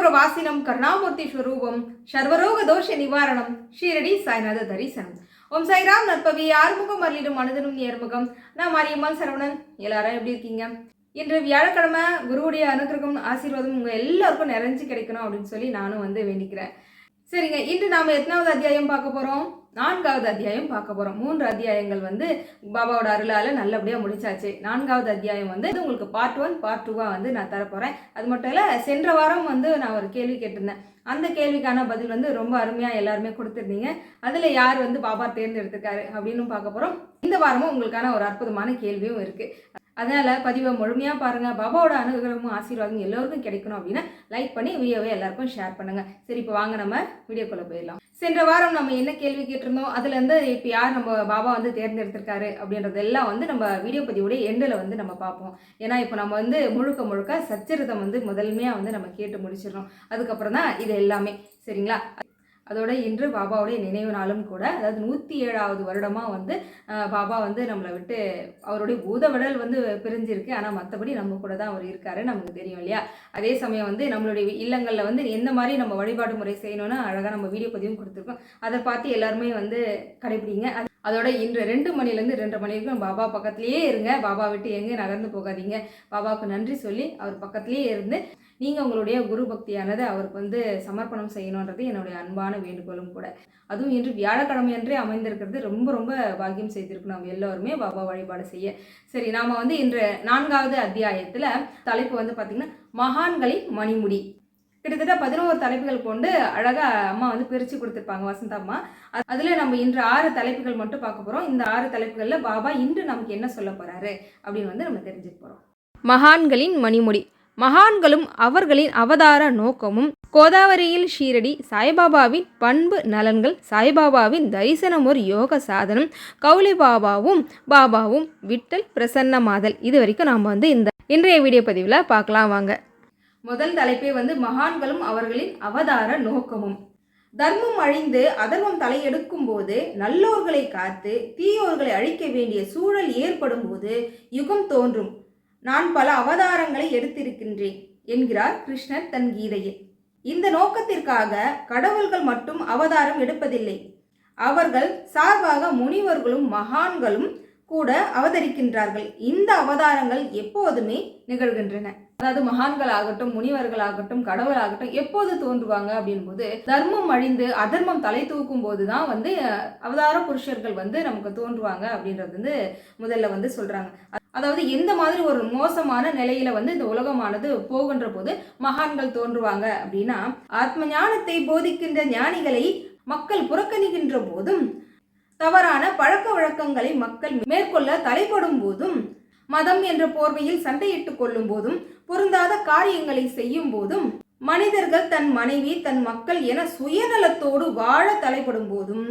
త్రిపుర వాసినం కరుణామూర్తి స్వరూపం సర్వరోగ దోష నివారణం షిరడి సాయినాథ தரிசனம். ஓம் சாய்ராம் நற்பவி ஆறுமுகம் அருளிடும் மனிதனும் நேர்முகம். நான் மாரியம்மாள் சரவணன். எல்லாரும் எப்படி இருக்கீங்க? இன்று வியாழக்கிழமை குருவுடைய அனுகிரகம் ஆசீர்வாதம் உங்கள் எல்லாருக்கும் நிறைஞ்சு கிடைக்கணும் அப்படின்னு சொல்லி நானும் வந்து வேண்டிக்கிறேன். சரிங்க இன்று நாம் எத்தனாவது அத்தியாயம் பார்க்க போகிறோம் நான்காவது அத்தியாயம் பார்க்க போகிறோம் மூன்று அத்தியாயங்கள் வந்து பாபாவோட அருளால் நல்லபடியாக முடிச்சாச்சு. நான்காவது அத்தியாயம் வந்து உங்களுக்கு பார்ட் ஒன் பார்ட் டூவாக வந்து நான் தரப்போகிறேன் அது மட்டும் இல்லை சென்ற வாரம் வந்து நான் ஒரு கேள்வி கேட்டிருந்தேன். அந்த கேள்விக்கான பதில் வந்து ரொம்ப அருமையாக எல்லாருமே கொடுத்துருந்தீங்க. அதில் யார் வந்து பாபா தேர்ந்தெடுத்திருக்காரு அப்படின்னு பார்க்க போகிறோம் இந்த வாரமும் உங்களுக்கான ஒரு அற்புதமான கேள்வியும் இருக்குது அதனால் பதிவை முழுமையாக பாருங்கள் பாபாவோட அனுகிரகமும் ஆசீர்வாதம் எல்லோருக்கும் கிடைக்கணும் அப்படின்னா லைக் பண்ணி வீடியோவை எல்லாருக்கும் ஷேர் பண்ணுங்கள் சரி இப்போ வாங்க நம்ம வீடியோக்குள்ளே போயிடலாம். சென்ற வாரம் நம்ம என்ன கேள்வி கேட்டிருந்தோம்? அதுலேருந்து இப்போ யார் நம்ம பாபா வந்து தேர்ந்தெடுத்திருக்காரு அப்படின்றதெல்லாம் வந்து நம்ம வீடியோ பதிவுடைய எண்டில் வந்து நம்ம பார்ப்போம். ஏன்னா இப்போ நம்ம வந்து முழுக்க முழுக்க சச்சரிதம் வந்து முதன்மையாக வந்து நம்ம கேட்டு முடிச்சிடணும் அதுக்கப்புறம் தான் இது எல்லாமே. சரிங்களா? அதோட இன்று பாபாவுடைய நினைவு நாளும் கூட அதாவது நூற்றி ஏழாவது வருடமாக வந்து பாபா வந்து நம்மளை விட்டு அவருடைய பூதவிடல் வந்து பிரிஞ்சிருக்கு. ஆனால் மற்றபடி நம்ம கூட தான் அவர் இருக்காரு நமக்கு தெரியும் இல்லையா? அதே சமயம் வந்து நம்மளுடைய இல்லங்களில் வந்து எந்த மாதிரி நம்ம வழிபாடு முறை செய்யணும்னா அழகாக நம்ம வீடியோ பதிவும் கொடுத்துருக்கோம். அதை பார்த்து எல்லாருமே வந்து கடைபிடிங்க. அது- அதோட இன்று ரெண்டு மணிலேருந்து ரெண்டரை மணி வரைக்கும் பாபா பக்கத்துலேயே இருங்க. பாபா விட்டு எங்கேயும் நகர்ந்து போகாதீங்க. பாபாவுக்கு நன்றி சொல்லி அவர் பக்கத்துலேயே இருந்து நீங்கள் உங்களுடைய குரு பக்தியானது அவருக்கு வந்து சமர்ப்பணம் செய்யணுன்றது என்னுடைய அன்பான வேண்டுகோளும் கூட. அதுவும் இன்று வியாழக்கிழமையன்றே அமைந்திருக்கிறது. ரொம்ப ரொம்ப பாக்கியம் செய்திருக்கணும் நம்ம எல்லோருமே பாபா வழிபாடு செய்ய. சரி நாம் வந்து இன்று நான்காவது அத்தியாயத்தில் தலைப்பு வந்து பார்த்திங்கன்னா மகான்களின் மணிமுடி. கிட்டத்தட்ட பதினோரு தலைப்புகள் கொண்டு அழகாக அம்மா வந்து பிரித்து கொடுத்துருப்பாங்க வசந்தா அம்மா. அதில் அதுல நம்ம இன்று ஆறு தலைப்புகள் மட்டும் பார்க்க போகிறோம் இந்த ஆறு தலைப்புகளில் பாபா இன்று நமக்கு என்ன சொல்ல போகிறாரு அப்படின்னு வந்து நம்ம தெரிஞ்சுக்க போகிறோம் மகான்களின் மணிமுடி. மகான்களும் அவர்களின் அவதார நோக்கமும் கோதாவரியில் ஷீரடி சாய்பாபாவின் பண்பு நலன்கள் சாய்பாபாவின் தரிசனம் ஒரு யோக சாதனம் கௌலி பாபாவும் பாபாவும் விட்டல் பிரசன்னமாதல். இது வரைக்கும் நாம் வந்து இந்த இன்றைய வீடியோ பதிவில் பார்க்கலாம் வாங்க. முதல் தலைப்பே வந்து மகான்களும் அவர்களின் அவதார நோக்கமும். தர்மம் அழிந்து அதர்மம் தலையெடுக்கும் போது நல்லோர்களை காத்து தீயோர்களை அழிக்க வேண்டிய சூழல் ஏற்படும் போது யுகம் தோன்றும். நான் பல அவதாரங்களை எடுத்திருக்கின்றேன் என்கிறார் கிருஷ்ணர் தன் கீதையில். இந்த நோக்கத்திற்காக கடவுள்கள் மட்டும் அவதாரம் எடுப்பதில்லை. அவர்கள் சார்பாக முனிவர்களும் மகான்களும் கூட அவதரிக்கின்றார்கள். இந்த அவதாரங்கள் எப்போதுமே நிகழ்கின்றன. அதாவது மகான்கள் ஆகட்டும் முனிவர்கள் ஆகட்டும் கடவுள் ஆகட்டும் எப்போது தோன்றுவாங்க அப்படின் போது தர்மம் அழிந்து அதர்மம் தலை தூக்கும் போது தான் வந்து அவதார புருஷர்கள் வந்து நமக்கு தோன்றுவாங்க அப்படின்றது வந்து முதல்ல வந்து சொல்றாங்க. அதாவது எந்த மாதிரி ஒரு மோசமான நிலையில வந்து இந்த உலகமானது போகின்ற போது மகான்கள் தோன்றுவாங்க அப்படின்னா ஆத்ம ஞானத்தை போதிக்கின்ற ஞானிகளை மக்கள் புறக்கணிக்கின்ற போதும் தவறான பழக்க வழக்கங்களை மக்கள் மேற்கொள்ள தலைப்படும் போதும் மதம் என்ற போர்வையில் சண்டையிட்டுக் கொள்ளும் போதும் பொருந்தாத காரியங்களை செய்யும் போதும் மனிதர்கள் தன் மனைவி தன் மக்கள் என சுயநலத்தோடு வாழ தலைப்படும் போதும்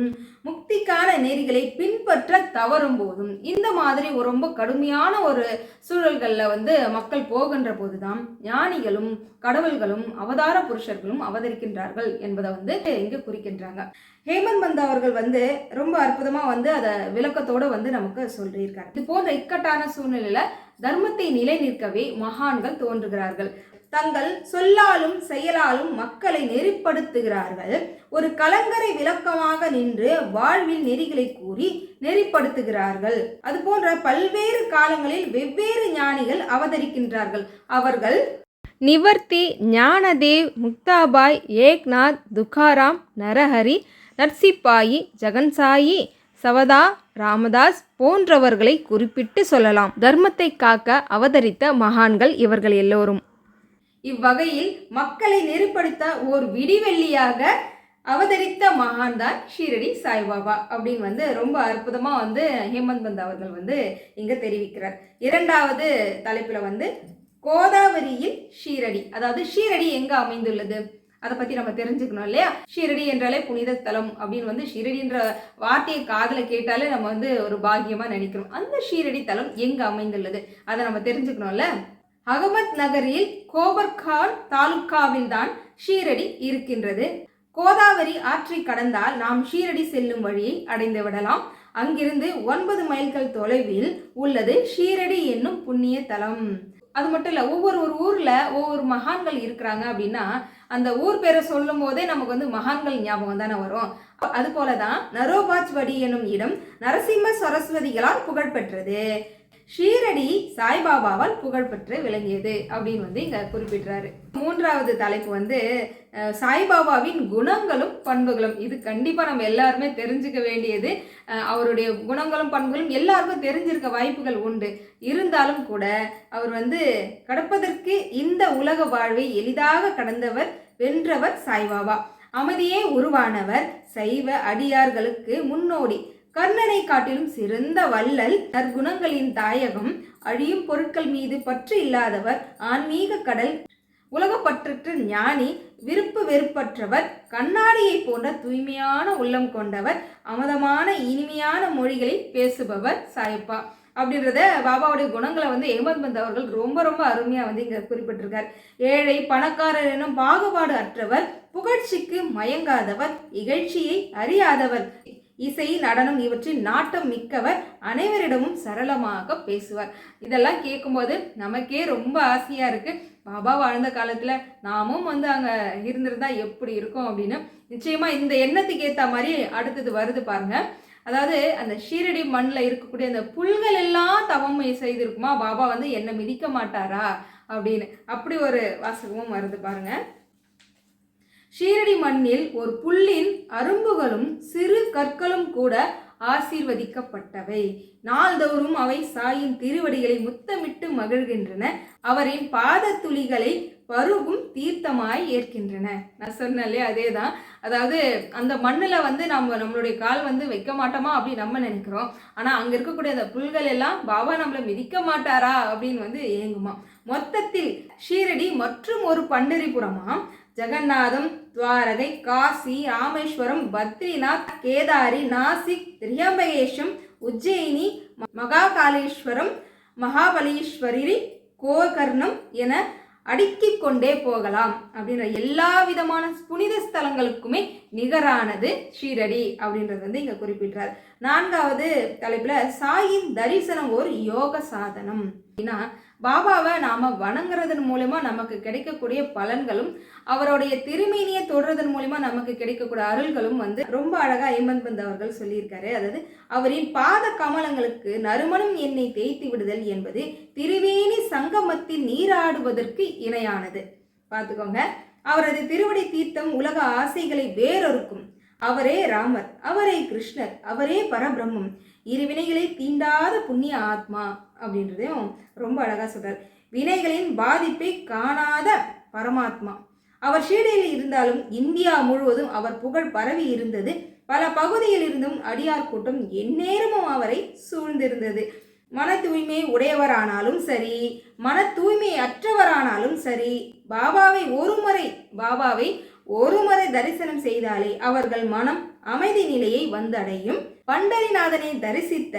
முக்திக்கான நெறிகளை பின்பற்ற தவறும் போதும். இந்த மாதிரி ஒரு ரொம்ப கடுமையான ஒரு சூழல்களில் வந்து மக்கள் போகின்ற போதுதான் ஞானிகளும் கடவுள்களும் அவதார புருஷர்களும் அவதரிக்கின்றார்கள் என்பதை வந்து இங்கு குறிக்கின்றாங்க. ஹேமந்த் பந்த் அவர்கள் வந்து ரொம்ப அற்புதமாக வந்து அதை விளக்கத்தோடு வந்து நமக்கு சொல்லியிருக்காரு. இது போன்ற இக்கட்டான சூழ்நிலையில் தர்மத்தை நிலை நிற்கவே மகான்கள் தோன்றுகிறார்கள். தங்கள் சொல்லாலும் செயலாலும் மக்களை நெறிப்படுத்துகிறார்கள். ஒரு கலங்கரை விளக்கமாக நின்று வாழ்வில் நெறிகளை கூறி நெறிப்படுத்துகிறார்கள். அதுபோன்ற பல்வேறு காலங்களில் வெவ்வேறு ஞானிகள் அவதரிக்கின்றார்கள். அவர்கள் நிவர்த்தி ஞானதேவ் முக்தாபாய் ஏக்நாத் துகாராம் நரஹரி நர்சிப்பாயி ஜெகன்சாயி சவதா ராமதாஸ் போன்றவர்களை குறிப்பிட்டு சொல்லலாம். தர்மத்தை காக்க அவதரித்த மகான்கள் இவர்கள் எல்லோரும். இவ்வகையில் மக்களை நெருப்படுத்த ஓர் விடிவெள்ளியாக அவதரித்த மகான் தான் ஷீரடி சாய்பாபா அப்படின்னு வந்து ரொம்ப அற்புதமாக வந்து ஹேமந்த் பந்த் அவர்கள் வந்து இங்கே தெரிவிக்கிறார். இரண்டாவது தலைப்பில் வந்து கோதாவரியில் ஷீரடி. அதாவது ஷீரடி எங்கே அமைந்துள்ளது? அதை பற்றி நம்ம தெரிஞ்சுக்கணும் இல்லையா? ஷீரடி என்றாலே புனித தலம் அப்படின்னு வந்து ஷீரடின்ற வார்த்தையை காதில் கேட்டாலே நம்ம வந்து ஒரு பாகியமாக நினைக்கிறோம். அந்த ஷீரடி தலம் எங்கே அமைந்துள்ளது? அதை நம்ம தெரிஞ்சுக்கணும்ல? அகமத் நகரில் கோபர்கான் தாலுக்காவில் தான் ஷீரடி இருக்கின்றது. கோதாவரி ஆற்றை கடந்தால் நாம் ஷீரடி செல்லும் வழியை அடைந்து விடலாம். அங்கிருந்து ஒன்பது மைல்கள் தொலைவில் உள்ளது ஷீரடி என்னும் புண்ணிய தலம். அது மட்டும் இல்லை ஒவ்வொரு ஒரு ஊரில் ஒவ்வொரு மகான்கள் இருக்கிறாங்க அப்படின்னா அந்த ஊர் பேரை சொல்லும் போதே நமக்கு வந்து மகான்கள் ஞாபகம் தானே வரும். அது போல தான் நரோபாஜ்வடி என்னும் இடம் நரசிம்ம சரஸ்வதிகளால் புகழ்பெற்றது. ஷீரடி சாய்பாபாவால் புகழ்பெற்று விளங்கியது அப்படின்னு வந்து இங்கே குறிப்பிடுறாரு. மூன்றாவது தலைப்பு வந்து சாய்பாபாவின் குணங்களும் பண்புகளும். இது கண்டிப்பாக நம்ம எல்லாருமே தெரிஞ்சுக்க வேண்டியது. அவருடைய குணங்களும் பண்புகளும் எல்லாருக்கும் தெரிஞ்சிருக்க வாய்ப்புகள் உண்டு. இருந்தாலும் கூட அவர் வந்து கடப்பதற்கு இந்த உலக வாழ்வை எளிதாக கடந்தவர் வென்றவர் சாய்பாபா. அமைதியே உருவானவர் சைவ அடியார்களுக்கு முன்னோடி. கர்ணனை காட்டிலும் சிறந்த வள்ளல் நற்குணங்களின் தாயகம் அழியும் பொருட்கள் மீது பற்று இல்லாதவர் ஆன்மீக கடல் உலகப்பற்றற்ற ஞானி விருப்பு வெறுப்பற்றவர் கண்ணாடியை போன்ற தூய்மையான உள்ளம் கொண்டவர் அமதமான இனிமையான மொழிகளை பேசுபவர் சாயப்பா. அப்படின்றத பாபாவுடைய குணங்களை வந்து ஹேமந்த் பந்த் அவர்கள் ரொம்ப ரொம்ப அருமையா வந்து இங்க குறிப்பிட்டிருக்கார். ஏழை பணக்காரர் எனும் பாகுபாடு அற்றவர் புகழ்ச்சிக்கு மயங்காதவர் இகழ்ச்சியை அறியாதவர் இசை நடனம் இவற்றில் நாட்டம் மிக்கவர் அனைவரிடமும் சரளமாக பேசுவார். இதெல்லாம் கேட்கும்போது நமக்கே ரொம்ப ஆசையாக இருக்குது பாபா வாழ்ந்த காலத்தில் நாமும் வந்து அங்கே இருந்திருந்தா எப்படி இருக்கும் அப்படின்னு. நிச்சயமாக இந்த எண்ணத்துக்கு ஏற்ற மாதிரி அடுத்தது வருது பாருங்க. அதாவது அந்த ஷீரடி மண்ணில் இருக்கக்கூடிய அந்த புல்கள் எல்லாம் தவம் செய்திருக்குமா பாபா வந்து என்னை மிதிக்க மாட்டாரா அப்படின்னு. அப்படி ஒரு வாசகமும் வருது பாருங்கள் ஷீரடி மண்ணில் ஒரு புல்லின் அரும்புகளும் சிறு கற்களும் கூட ஆசீர்வதிக்கப்பட்டவை. நாள்தோறும் அவை சாயின் திருவடிகளை முத்தமிட்டு மகிழ்கின்றன. அவரின் பாத துளிகளை பருகும் தீர்த்தமாய் ஏற்கின்றன. நான் சொன்னேன்லே அதே தான் அதாவது அந்த மண்ணில் வந்து நம்ம நம்மளுடைய கால் வந்து வைக்க மாட்டோமா அப்படின்னு நம்ம நினைக்கிறோம். ஆனால் அங்கே இருக்கக்கூடிய அந்த புல்கள் எல்லாம் பாபா நம்மளை மிதிக்க மாட்டாரா? அப்படின்னு வந்து ஏங்குமா மொத்தத்தில் ஷீரடி மற்றும் ஒரு பண்டரிபுரமாம். ஜெகநாதம் துவாரகை காசி ராமேஸ்வரம் பத்ரிநாத் கேதாரி நாசிக் திரியம்பகேஷம் உஜ்ஜயினி மகாகாலேஸ்வரம் மகாபலீஸ்வரி கோகர்ணம் என அடுக்கிக் கொண்டே போகலாம் அப்படின்ற எல்லா விதமான புனித ஸ்தலங்களுக்குமே நிகரானது ஷீரடி அப்படின்றது வந்து இங்கே குறிப்பிட்டார் நான்காவது தலைப்பில் சாயின் தரிசனம் ஒரு யோக சாதனம். அப்படின்னா பாபாவை நாம் வணங்குறதன் மூலயமா நமக்கு கிடைக்கக்கூடிய பலன்களும் அவருடைய திருமேனியை தொடுறதன் மூலிமா நமக்கு கிடைக்கக்கூடிய அருள்களும் வந்து ரொம்ப அழகா ஹேமந்த் பந்த் அவர்கள் சொல்லியிருக்காரு. அதாவது அவரின் பாத கமலங்களுக்கு நறுமணம் என்னை தேய்த்து விடுதல் என்பது திருவேணி சங்கமத்தில் நீராடுவதற்கு இணையானது. பார்த்துக்கோங்க. அவரது திருவடி தீர்த்தம் உலக ஆசைகளை வேறொருக்கும் அவரே ராமர் அவரே கிருஷ்ணர் அவரே பரபிரம்மம். இரு வினைகளை தீண்டாத புண்ணிய ஆத்மா அப்படின்றதையும் ரொம்ப அழகா சொல்றார். வினைகளின் பாதிப்பை காணாத பரமாத்மா. அவர் ஷீர்டியில் இருந்தாலும் இந்தியா முழுவதும் அவர் புகழ் பரவி இருந்தது. பல பகுதியில் இருந்தும் அடியார் கூட்டம் எந்நேரமும் அவரை சூழ்ந்திருந்தது. மன தூய்மை உடையவரானாலும் சரி மன தூய்மை அற்றவரானாலும் சரி பாபாவை ஒருமுறை பாபாவை ஒருமுறை தரிசனம் செய்தாலே அவர்கள் மனம் அமைதி நிலையை வந்தடையும். பண்டரிநாதனை தரிசித்த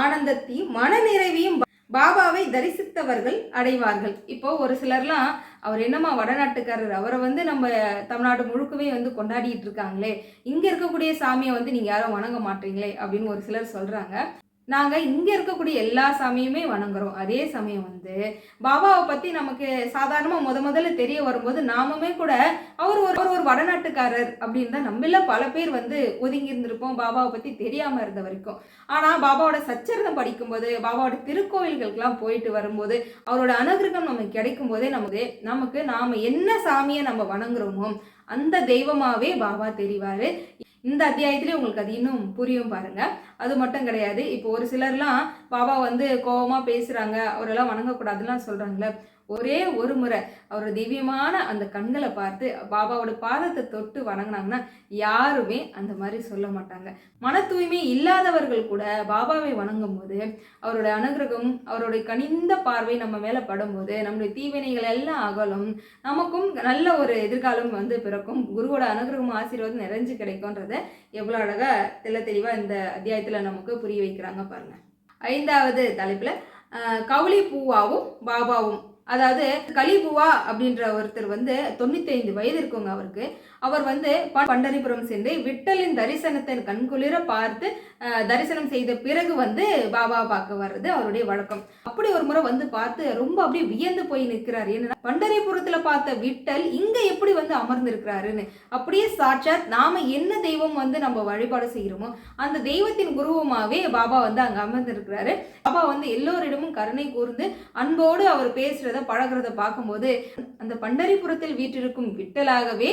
ஆனந்தத்தையும் மன நிறைவையும் பாபாவை தரிசித்தவர்கள் அடைவார்கள். இப்போ ஒரு சிலர்லாம் அவர் என்னம்மா வடநாட்டுக்காரர்? அவரை வந்து நம்ம தமிழ்நாடு முழுக்கவே வந்து கொண்டாடிட்டு இருக்காங்களே. இங்க இருக்கக்கூடிய சாமியை வந்து நீங்க யாரும் வணங்க மாட்டீங்களே அப்படின்னு ஒரு சிலர் சொல்றாங்க. நாங்கள் இங்கே இருக்கக்கூடிய எல்லா சாமியுமே வணங்குறோம். அதே சமயம் வந்து பாபாவை பற்றி நமக்கு சாதாரணமாக முத முதல்ல தெரிய வரும்போது நாமுமே கூட அவர் ஒரு அவர் ஒரு வடநாட்டுக்காரர் அப்படின்னு தான் நம்மள பல பேர் வந்து ஒதுங்கி இருந்திருப்போம் பாபாவை பற்றி தெரியாமல் இருந்த வரைக்கும். ஆனால் பாபாவோட சச்சரிதம் படிக்கும்போது பாபாவோட திருக்கோவில்களுக்கெல்லாம் போயிட்டு வரும்போது அவரோட அனுகிரகம் நமக்கு கிடைக்கும் போதே நமக்கு நமக்கு நாம் என்ன சாமியை நம்ம வணங்குறோமோ அந்த தெய்வமாகவே பாபா தெரிவார். இந்த அத்தியாயத்திலே உங்களுக்கு அது இன்னும் புரியும் பாருங்கள் அது மட்டும் கிடையாது. இப்போ ஒரு சிலர்லாம் பாபா வந்து கோபமாக பேசுகிறாங்க அவரெல்லாம் வணங்கக்கூடாதுலாம் சொல்கிறாங்களே ஒரே ஒரு முறை அவர் திவ்யமான அந்த கண்களை பார்த்து பாபாவோட பாதத்தை தொட்டு வணங்கினாங்கன்னா யாருமே அந்த மாதிரி சொல்ல மாட்டாங்க. மன தூய்மை இல்லாதவர்கள் கூட பாபாவை வணங்கும் போது அவரோட அனுகிரகம் அவருடைய கனிந்த பார்வை நம்ம மேலே படும்போது நம்முடைய தீவினைகள் எல்லாம் அகலும். நமக்கும் நல்ல ஒரு எதிர்காலம் வந்து பிறக்கும். குருவோட அனுகிரகம் ஆசீர்வாதம் நிறைஞ்சு கிடைக்கும்ன்றத எவ்வளோ அழகாக தெள்ள தெளிவாக இந்த அத்தியாயத்தில் நமக்கு புரிய வைக்கிறாங்க பாருங்க. ஐந்தாவது தலைப்புல கவுளி பூவாவும் பாபாவும். அதாவது கலிபுவா அப்படின்ற ஒருத்தர் வந்து தொண்ணூத்தி ஐந்து வயது இருக்கவங்க அவருக்கு. அவர் வந்து ப- பண்டரிபுரம் சென்று விட்டலின் தரிசனத்தை கண்குளிர பார்த்து தரிசனம் செய்த பிறகு வந்து பாபா பார்க்க வர்றது அவருடைய வழக்கம். அப்படி ஒரு முறை வந்து பார்த்து ரொம்ப அப்படியே வியந்து போய் நிற்கிறாரு. என்னன்னா பண்டரிபுரத்துல பார்த்த விட்டல் இங்க எப்படி வந்து அமர்ந்திருக்கிறாருன்னு. அப்படியே சாட்சாத் நாம என்ன தெய்வம் வந்து நம்ம வழிபாடு செய்கிறோமோ அந்த தெய்வத்தின் குருவமாவே பாபா வந்து அங்க அமர்ந்திருக்கிறாரு. பாபா வந்து எல்லோரிடமும் கருணை கூர்ந்து அன்போடு அவர் பேசுறத பழகிறத பார்க்கும்போது அந்த பண்டரிபுரத்தில் வீற்றிருக்கும் விட்டலாகவே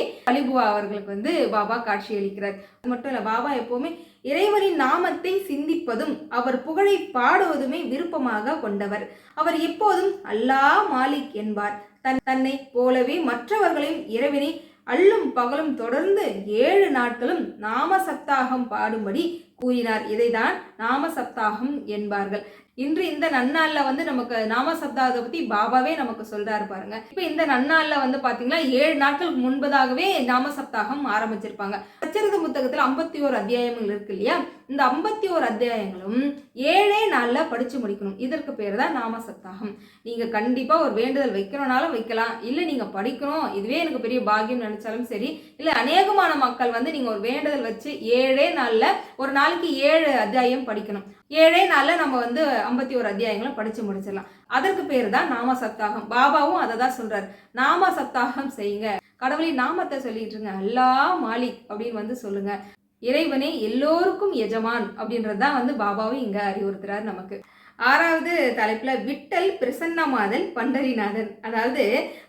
பாபா அவர்களுக்கு வந்து பாபா காட்சியளிக்கிறார் அது மட்டும் இல்லை பாபா எப்போவுமே இறைவனின் நாமத்தை சிந்திப்பதும் அவர் புகழை பாடுவதுமே விருப்பமாக கொண்டவர். அவர் எப்போதும் அல்லாஹ் மாலிக் என்பார். தன் தன்னை போலவே மற்றவர்களையும் இறைவனை அல்லும் பகலும் தொடர்ந்து ஏழு நாட்களும் நாம சப்தாகம் பாடும்படி கூறினார். இதைதான் நாம சப்தாகம் என்பார்கள். இன்று இந்த நன்னாளில் வந்து நமக்கு நாம சப்தாகத்தை பற்றி பாபாவே நமக்கு சொல்கிறாரு பாருங்க. இப்போ இந்த நன்னாள்ல வந்து பார்த்தீங்கன்னா ஏழு நாட்களுக்கு முன்பதாகவே நாம சப்தாகம் ஆரம்பிச்சிருப்பாங்க. சச்சரித புத்தகத்தில் ஐம்பத்தி ஓரு அத்தியாயங்கள் இருக்கு இல்லையா? இந்த ஐம்பத்தி ஓரு அத்தியாயங்களும் ஏழே நாளில் படிச்சு முடிக்கணும். இதற்கு பேர் தான் நாம சப்தாகம் நீங்கள் கண்டிப்பாக ஒரு வேண்டுதல் வைக்கணும்னாலும் வைக்கலாம். இல்லை நீங்கள் படிக்கணும். இதுவே எனக்கு பெரிய பாகியம் நினைச்சாலும் சரி. இல்லை அநேகமான மக்கள் வந்து நீங்கள் ஒரு வேண்டுதல் வச்சு ஏழே நாளில் ஒரு நாளைக்கு ஏழு அத்தியாயம் படிக்கணும். ஏழே நாளில் நம்ம வந்து ஐம்பத்தி ஒரு அத்தியாயங்களும் படித்து முடிச்சிடலாம். அதற்கு பேர் தான் நாம சப்தாகம். பாபாவும் அதை தான் சொல்கிறார் நாம சப்தாகம் செய்யுங்க. கடவுளின் நாமத்தை சொல்லிட்டு இருங்க. அல்லா மாலிக் அப்படின்னு வந்து சொல்லுங்க. இறைவனே எல்லோருக்கும் எஜமான் அப்படின்றது தான் வந்து பாபாவும் இங்கே அறிவுறுத்துறாரு நமக்கு. ஆறாவது தலைப்பில் விட்டல் பிரசன்னமாதல் பண்டரிநாதன். அதாவது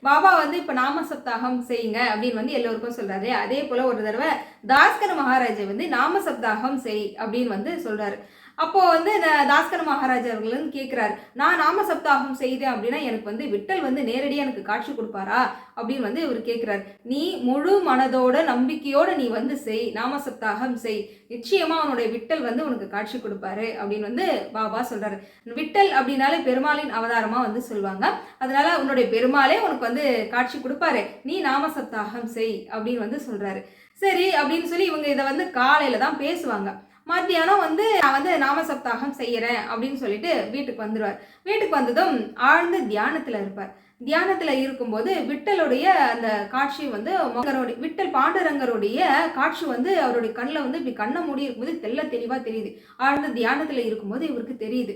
பாபா வந்து இப்போ நாம சப்தாகம் செய்யுங்க அப்படின்னு வந்து எல்லோருக்கும் சொல்கிறாரு அதே போல் ஒரு தடவை தாஸ்கர மகாராஜை வந்து நாம சப்தாகம் செய் அப்படின்னு வந்து சொல்கிறாரு அப்போ வந்து இந்த தாஸ்கர அவர்கள் வந்து நான் நாம சப்தாகம் செய்தேன் அப்படின்னா எனக்கு வந்து விட்டல் வந்து நேரடியாக எனக்கு காட்சி கொடுப்பாரா? அப்படின்னு வந்து இவர் கேட்குறாரு நீ முழு மனதோட நம்பிக்கையோட நீ வந்து செய் நாம சப்தாகம் செய். நிச்சயமா அவனுடைய விட்டல் வந்து உனக்கு காட்சி கொடுப்பாரு அப்படின்னு வந்து பாபா சொல்றாரு. விட்டல் அப்படின்னாலே பெருமாளின் அவதாரமா வந்து சொல்லுவாங்க. அதனால உன்னுடைய பெருமாளே உனக்கு வந்து காட்சி கொடுப்பாரு. நீ நாம சப்தாகம் செய் அப்படின்னு வந்து சொல்றாரு. சரி அப்படின்னு சொல்லி இவங்க இதை வந்து காலையில தான் பேசுவாங்க. மத்தியானம் வந்து நான் வந்து நாம சப்தாகம் செய்கிறேன் அப்படின்னு சொல்லிட்டு வீட்டுக்கு வந்துடுவார் வீட்டுக்கு வந்ததும் ஆழ்ந்த தியானத்தில் இருப்பார். தியானத்தில் இருக்கும்போது விட்டலுடைய அந்த காட்சி வந்து மகரோடைய விட்டல் பாண்டுரங்கருடைய காட்சி வந்து அவருடைய கண்ணில் வந்து இப்படி கண்ணை மூடி இருக்கும்போது தெள்ள தெளிவாக தெரியுது. ஆழ்ந்த தியானத்தில் இருக்கும்போது இவருக்கு தெரியுது.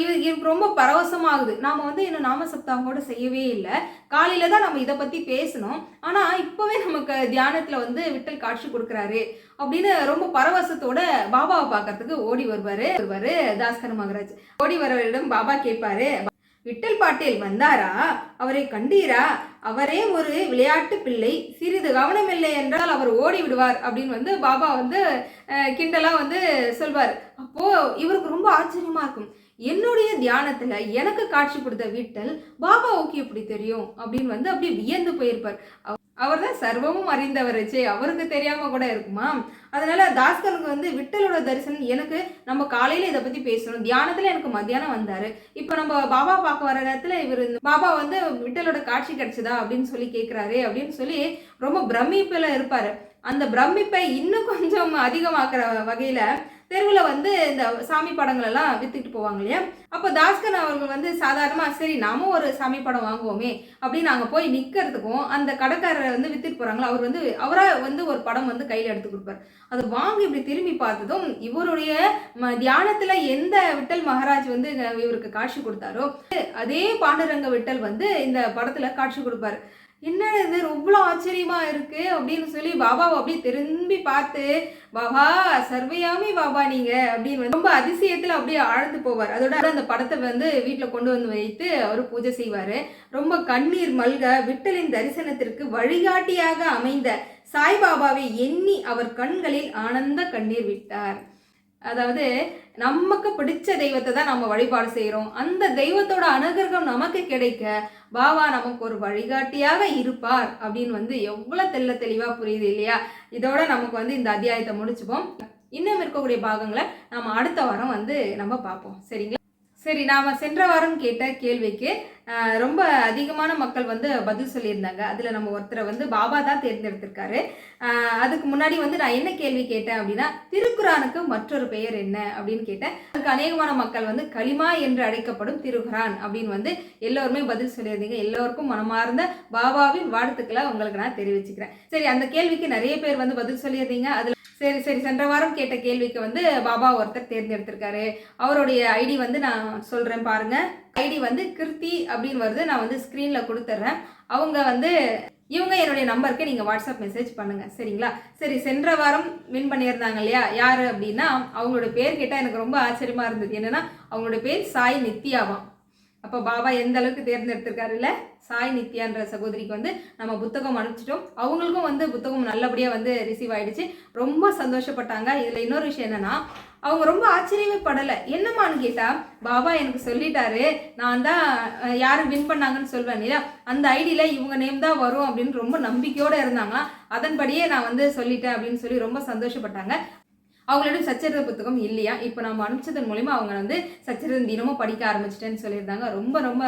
இது இவர் ரொம்ப பரவசமாகுது. நாம் வந்து இன்னும் நாம சப்தாகம் கூட செய்யவே இல்லை. காலையில தான் நம்ம இதை பற்றி பேசணும். ஆனால் இப்போவே நமக்கு தியானத்தில் வந்து விட்டல் காட்சி கொடுக்குறாரு. அப்படின்னு ரொம்ப பரவசத்தோட பாபாவை பார்க்கறதுக்கு ஓடி வருவார். வருவார் தாஸ்கர் மகராஜ். ஓடி வரவரிடம் பாபா கேட்பாரு விட்டல் பாட்டேல் வந்தாரா? அவரை கண்டீரா? அவரே ஒரு விளையாட்டு பிள்ளை. சிறிது கவனமில்லை என்றால் அவர் ஓடி விடுவார். அப்படின்னு வந்து பாபா வந்து கிண்டலாக வந்து சொல்வார். அப்போது இவருக்கு ரொம்ப ஆச்சரியமா இருக்கும். என்னுடைய தியானத்தில் எனக்கு காட்சி கொடுத்த விட்டல் பாபாவுக்கு இப்படி தெரியும்? அப்படின்னு வந்து அப்படியே வியந்து போயிருப்பார். அவர் தான் சர்வமும் அறிந்தவரச்சே அவருக்கு தெரியாம கூட இருக்குமா? அதனால தாஸ்கருக்கு வந்து விட்டலோட தரிசனம் எனக்கு நம்ம காலையில இதை பத்தி பேசணும். தியானத்துல எனக்கு மத்தியானம் வந்தாரு. இப்போ நம்ம பாபா பார்க்க வர நேரத்துல இவர் பாபா வந்து விட்டலோட காட்சி கிடைச்சதா அப்படின்னு சொல்லி கேட்கிறாரு அப்படின்னு சொல்லி ரொம்ப பிரமிப்புல இருப்பாரு. அந்த பிரமிப்பை இன்னும் கொஞ்சம் அதிகமாக்குற வகையில தெருவில் வந்து இந்த சாமி படங்கள் எல்லாம் விற்றுக்கிட்டு போவாங்க இல்லையா? அப்போ தாஸ்கர் அவர்கள் வந்து சாதாரணமாக சரி நாமும் ஒரு சாமி படம் வாங்குவோமே அப்படின்னு நாங்கள் போய் நிற்கிறதுக்கும் அந்த கடைக்காரர் வந்து விற்றுட்டு போகிறாங்களோ அவர் வந்து அவராக வந்து ஒரு படம் வந்து கையில் எடுத்து கொடுப்பார். அதை வாங்கி இப்படி திரும்பி பார்த்ததும் இவருடைய ம- எந்த விட்டல் மகாராஜ் வந்து இவருக்கு காட்சி கொடுத்தாரோ அதே பாண்டுரங்க விட்டல் வந்து இந்த படத்தில் காட்சி கொடுப்பாரு. என்னடா இது? ரொம்ப ஆச்சரியமா இருக்கு அப்படின்னு சொல்லி பாபாவை அப்படியே திரும்பி பார்த்து பாபா சர்வையாமி பாபா நீங்க அப்படின்னு ரொம்ப அதிசயத்துல அப்படியே ஆழ்ந்து போவார். அதோட அந்த படத்தை வந்து வீட்டில் கொண்டு வந்து வைத்து அவர் பூஜை செய்வார். ரொம்ப கண்ணீர் மல்க விட்டலின் தரிசனத்திற்கு வழிகாட்டியாக அமைந்த சாய்பாபாவை எண்ணி அவர் கண்களில் ஆனந்த கண்ணீர் விட்டார். அதாவது நமக்கு பிடிச்ச தெய்வத்தை தான் நம்ம வழிபாடு செய்கிறோம் அந்த தெய்வத்தோட அனுகிரகம் நமக்கு கிடைக்க பாபா நமக்கு ஒரு வழிகாட்டியாக இருப்பார் அப்படின்னு வந்து எவ்வளோ தெள்ள தெளிவாக புரியுது இல்லையா? இதோட நமக்கு வந்து இந்த அத்தியாயத்தை முடிச்சுப்போம். இன்னும் இருக்கக்கூடிய பாகங்களை நம்ம அடுத்த வாரம் வந்து நம்ம பார்ப்போம். சரிங்களா? சரி நாம சென்ற வாரம் கேட்ட கேள்விக்கு ரொம்ப அதிகமான மக்கள் வந்து பதில் சொல்லியிருந்தாங்க. அதில் நம்ம ஒருத்தரை வந்து பாபா தான் தேர்ந்தெடுத்திருக்காரு. அதுக்கு முன்னாடி வந்து நான் என்ன கேள்வி கேட்டேன் அப்படின்னா திருக்குரானுக்கு மற்றொரு பெயர் என்ன அப்படின்னு கேட்டேன். அதுக்கு அநேகமான மக்கள் வந்து களிமா என்று அழைக்கப்படும் திருக்குரான் அப்படின்னு வந்து எல்லோருமே பதில் சொல்லியிருந்தீங்க. எல்லோருக்கும் மனமார்ந்த பாபாவின் வாழ்த்துக்களை உங்களுக்கு நான் தெரிவிச்சுக்கிறேன். சரி அந்த கேள்விக்கு நிறைய பேர் வந்து பதில் சொல்லியிருந்தீங்க. அதில் சரி சரி. சென்ற வாரம் கேட்ட கேள்விக்கு வந்து பாபா ஒருத்தர் தேர்ந்தெடுத்திருக்காரு. அவருடைய ஐடி வந்து நான் சொல்கிறேன் பாருங்க. ஐடி வந்து கிருத்தி அப்படின்னு வருது. நான் வந்து ஸ்க்ரீனில் கொடுத்துட்றேன். அவங்க வந்து இவங்க என்னுடைய நம்பருக்கு நீங்கள் வாட்ஸ்அப் மெசேஜ் பண்ணுங்கள் சரிங்களா? சரி சென்ற வாரம் வின் பண்ணியிருந்தாங்க இல்லையா? யார் அப்படின்னா அவங்களோட பேர் கேட்டால் எனக்கு ரொம்ப ஆச்சரியமாக இருந்தது. என்னென்னா அவங்களோட பேர் சாய் நித்யாவாம். அப்போ பாபா எந்த அளவுக்கு தேர்ந்தெடுத்திருக்காரு இல்லை சாய் நித்யான்ற சகோதரிக்கு வந்து நம்ம புத்தகம் அனுப்பிச்சிட்டோம். அவங்களுக்கும் வந்து புத்தகம் நல்லபடியாக வந்து ரிசீவ் ஆகிடுச்சு ரொம்ப சந்தோஷப்பட்டாங்க. இதில் இன்னொரு விஷயம் என்னென்னா அவங்க ரொம்ப ஆச்சரியமே படலை. என்னம்மான்னு கேட்டால் பாபா எனக்கு சொல்லிட்டாரு. நான் தான் யாரும் வின் பண்ணாங்கன்னு சொல்வேன் இல்லையா? அந்த ஐடியில் இவங்க நேம் தான் வரும் அப்படின்னு ரொம்ப நம்பிக்கையோடு இருந்தாங்களாம். அதன்படியே நான் வந்து சொல்லிட்டேன் அப்படின்னு சொல்லி ரொம்ப சந்தோஷப்பட்டாங்க. அவங்களிடம் சச்சரித புத்தகம் இல்லையா? இப்போ நம்ம அனுப்பிச்சதன் மூலிமா அவங்க வந்து சச்சரிதம் தினமும் படிக்க ஆரம்பிச்சிட்டேன்னு சொல்லியிருந்தாங்க. ரொம்ப ரொம்ப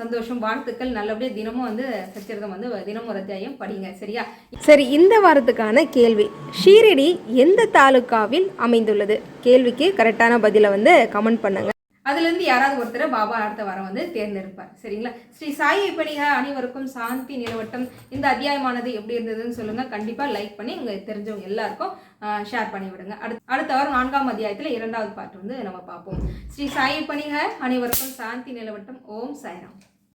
சந்தோஷம் வாழ்த்துக்கள். நல்லபடியாக தினமும் வந்து சச்சரிதம் வந்து தினமும் ஒரு அத்தியாயம் படிங்க. சரியா? சரி இந்த வாரத்துக்கான கேள்வி. ஷீரடி எந்த தாலுக்காவில் அமைந்துள்ளது? கேள்விக்கு கரெக்டான பதிலை வந்து கமெண்ட் பண்ணுங்க. அதுலேருந்து யாராவது ஒருத்தர் பாபா அடுத்த வாரம் வந்து தேர்ந்தெடுப்பார். சரிங்களா? ஸ்ரீ சாய் இப்பணிக அனைவருக்கும் சாந்தி நிலவட்டம். இந்த அத்தியாயமானது எப்படி இருந்ததுன்னு சொல்லுங்கள் கண்டிப்பாக லைக் பண்ணி உங்கள் தெரிஞ்சவங்க எல்லாருக்கும் ஷேர் பண்ணி விடுங்க அடுத்த அடுத்த வாரம் நான்காம் அத்தியாயத்தில் இரண்டாவது பாட்டு வந்து நம்ம பார்ப்போம். ஸ்ரீ சாய் பணிக அனைவருக்கும் சாந்தி நிலவட்டம். ஓம் சாய்ராம்.